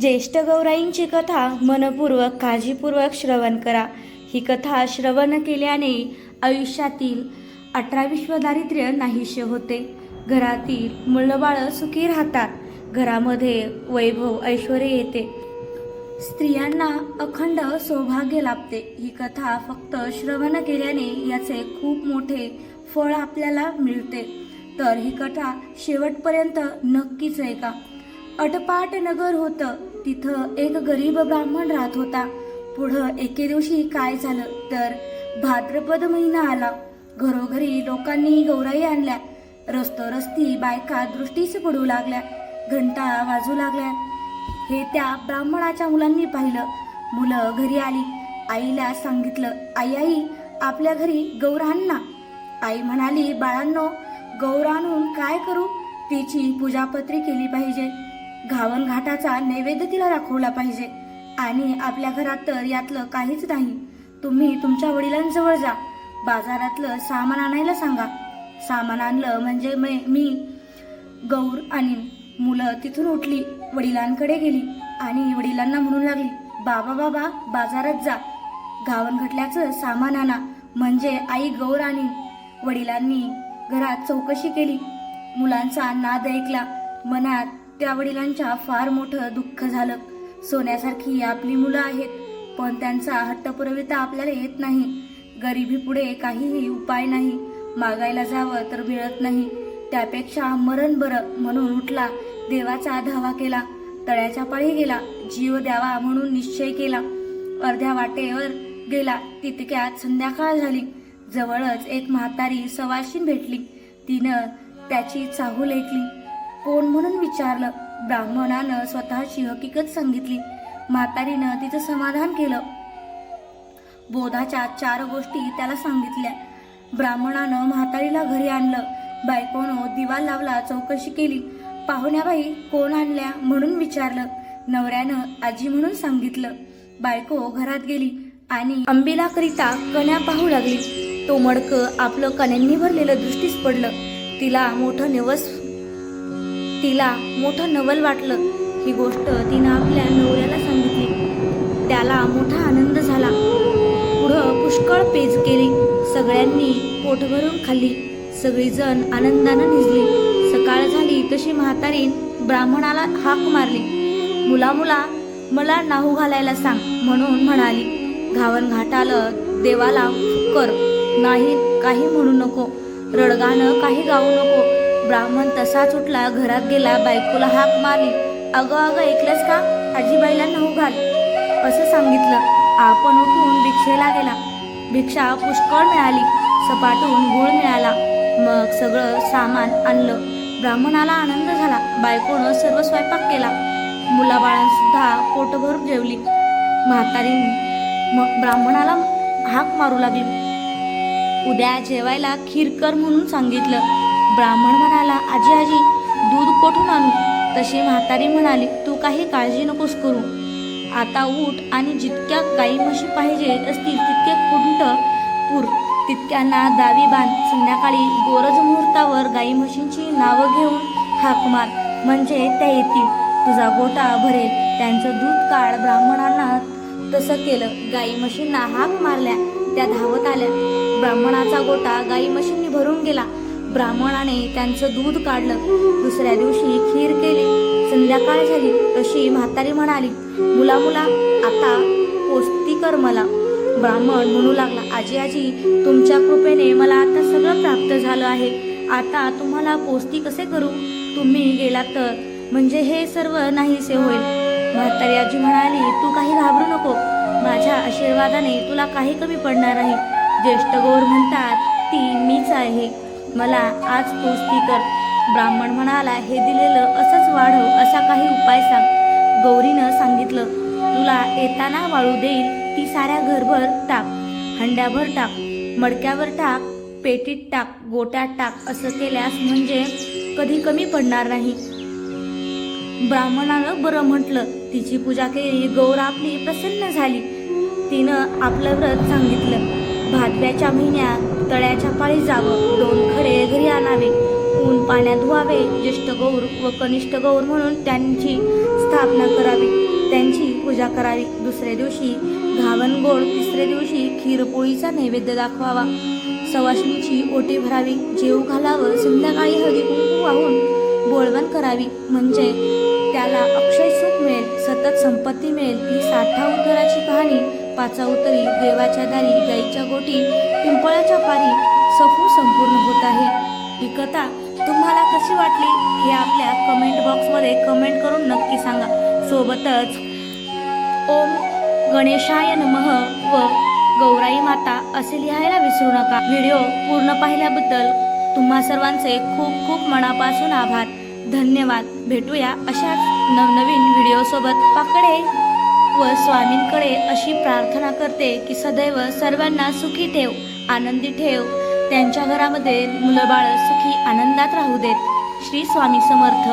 ज्येष्ठ गौराईंची कथा मनपूर्वक काळजीपूर्वक श्रवण करा. ही कथा श्रवण केल्याने आयुष्यातील अठरा विश्व दारिद्र्य नाहीसे होते. घरातील मुलंबाळं सुखी राहतात. घरामध्ये वैभव ऐश्वर येते. स्त्रियांना अखंड सौभाग्य लाभते. ही कथा फक्त श्रवण केल्याने याचे खूप मोठे फळ आपल्याला मिळते. तर ही कथा शेवटपर्यंत नक्कीच ऐका. अटपाट नगर होतं. तिथं एक गरीब ब्राह्मण राहत होता. पुढं एके दिवशी काय झालं तर भाद्रपद महिना आला. घरोघरी लोकांनी गौराई आणल्या. रस्तोरस्ती बायका दृष्टीस पडू लागल्या. घंटा वाजू लागल्या. हे त्या ब्राह्मणाच्या मुलांनी पाहिलं. मुलं घरी आली. आईला सांगितलं आई आई आपल्या घरी गौर आई म्हणाली बाळांनो गौर आणून काय करू? तिची पूजापत्री केली पाहिजे. घावन घाटाचा नैवेद्य तिला दाखवला पाहिजे. आणि आपल्या घरात तर यातलं काहीच नाही. तुम्ही तुमच्या वडिलांजवळ जा. बाजारातलं सामान आणायला सांगा. सामान आणलं म्हणजे मी गौर आणि मुलं तिथून उठली वडिलांकडे गेली आणि वडिलांना म्हणू लागली बाबा बाबा बाजारात जा. घावन घटल्याचं सामान आणा. म्हणजे आई गौर आणि वडिलांनी घरात चौकशी केली. मुलांचा नाद ऐकला. मनात त्या वडिलांच्या फार मोठं दुःख झालं. सोन्यासारखी आपली मुलं आहेत पण त्यांचा हट्ट पुरविता आपल्याला येत नाही. गरिबी पुढे काहीही उपाय नाही. मागायला जावं तर मिळत नाही. त्यापेक्षा मरण बरं म्हणून उठला देवाचा धावा केला तळ्याच्या पाळी गेला जीव द्यावा म्हणून निश्चय केला. अर्ध्या वाटेवर गेला तितक्यात संध्याकाळ झाली. जवळच एक म्हातारी सवाशीन भेटली. तिनं त्याची चाहूल ऐकली. कोण म्हणून विचारलं? ब्राह्मणानं स्वतःची हकीकत सांगितली. म्हातारीनं तिचं समाधान केलं. बोधाच्या चार गोष्टी त्याला सांगितल्या. ब्राह्मणानं म्हातारीला घरी आणलं. बायकोनं दिवा लावला चौकशी केली. पाहुण्याबाई कोण आणल्या म्हणून विचारलं. नवऱ्यानं आजी म्हणून सांगितलं. बायको घरात गेली आणि अंबिलाकरिता कण्या पाहू लागली. तो मडक आपलं कण्यांनी भरलेलं दृष्टीस पडलं. तिला मोठं निवस तिला मोठं नवल वाटलं. ही गोष्ट तिनं आपल्या नवऱ्याला सांगितली. त्याला मोठा आनंद झाला. पुढं पुष्कळ पेज केली. सगळ्यांनी पोटभरून खाल्ली. सगळीजण आनंदानं निजली सकाळ झाली तशी म्हातारीन ब्राह्मणाला हाक मारली. मुला मुला मला नाहू घालायला सांग म्हणून म्हणाली. घावन घाटालं देवाला कर. नाही काही म्हणू नको. रडगाणं काही गाऊ नको. ब्राह्मण तसाच उठला घरात गेला बायकोला हाक मारली. अगं अगं ऐकलंस का? आजीबाईला नऊ घाल असं सांगितलं. आपण उठून भिक्षेला गेला. भिक्षा पुष्कळ मिळाली. सपाटून गुळ मिळाला. मग सगळं सामान आणलं. ब्राह्मणाला आनंद झाला. बायकोनं सर्व स्वयंपाक केला. मुलाबाळांसुद्धा पोटभर जेवली. म्हातारी मग ब्राह्मणाला हाक मारू लागली. उद्या जेवायला खीर कर म्हणून सांगितलं. ब्राह्मण म्हणाला आजी आजी दूध कोठून आणू? तशी म्हातारी म्हणाली तू काही काळजी नकोस करू. आता ऊट आणि जितक्या गाई म्हशी पाहिजे असतील तितके कुंट पूर. तितक्यांना दावी बांध. संध्याकाळी गोरज मुहूर्तावर गाई म्हशींची नावं घेऊन हाक मार. म्हणजे त्या येतील. तुझा गोटा भरेल. त्यांचं दूध काढ ब्राह्मणांना तसं केलं. गाई म्हशींना हाक मारल्या. त्या धावत आल्या. ब्राह्मणाचा गोटा गाई म्हशींनी भरून गेला. ब्राह्मणाने त्यांचं दूध काढलं. दुसऱ्या दिवशी खीर केली. संध्याकाळ झाली. तशी म्हातारी म्हणाली मुला मुला आता पोस्ती कर मला. ब्राह्मण म्हणू लागला आजी आजी तुमच्या कृपेने मला आता सगळं प्राप्त झालं आहे. आता तुम्हाला पोस्ती कसे करू? तुम्ही गेलात तर म्हणजे हे सर्व नाहीसे होईल. म्हातारी आजी म्हणाली तू काही घाबरू नको. माझ्या आशीर्वादाने तुला काही कमी पडणार नाही. ज्येष्ठ गौर म्हणतात ती मीच आहे. मला आज पोस्ती कर. ब्राह्मण म्हणाला हे दिलेलं असंच वाढव असा काही उपाय सांग. गौरीनं सांगितलं तुला येताना वाळू देईल ती साऱ्या घरभर टाक हंड्याभर टाक मडक्यावर टाक पेटीत टाक गोट्यात टाक असं केल्यास म्हणजे कधी कमी पडणार नाही. ब्राह्मणानं बरं म्हटलं तिची पूजा केली गौर आपली प्रसन्न झाली. तिनं आपलं व्रत सांगितलं. भादव्याच्या महिन्यात तळ्याच्या पाळी जावं दोन खडे घरी आणावे. ऊन पाण्यात धुवावे. ज्येष्ठ गौर व कनिष्ठ गौर म्हणून त्यांची स्थापना करावी. त्यांची पूजा करावी. दुसऱ्या दिवशी घावन गोड तिसऱ्या दिवशी खीरपोळीचा नैवेद्य दाखवावा. सवाशिणीची ओटी भरावी. जेव घालावं. संध्याकाळी हळदी कुंकू वाहून बोळवण करावी. म्हणजे त्याला अक्षय सुख मिळेल सतत संपत्ती मिळेल ही साठा उद्धाराची कहाणी पाचा उतरी देवाच्या दारी गाईच्या गोटी पिंपळाच्या पारी सफू संपूर्ण होत आहे. ही कथा तुम्हाला कशी वाटली हे आपल्या कमेंट बॉक्समध्ये कमेंट करून नक्की सांगा. सोबतच ओम गणेशाय नमः व गौराई माता असे लिहायला विसरू नका. व्हिडिओ पूर्ण पाहिल्याबद्दल तुम्हा सर्वांचे खूप खूप मनापासून आभार. धन्यवाद. भेटूया अशाच नवनवीन व्हिडिओसोबत. पाकडे! व स्वामींकडे अशी प्रार्थना करते की सदैव सर्वांना सुखी ठेव आनंदी ठेव. त्यांच्या घरामध्ये मुलं बाळ सुखी आनंदात राहू देत. श्री स्वामी समर्थ.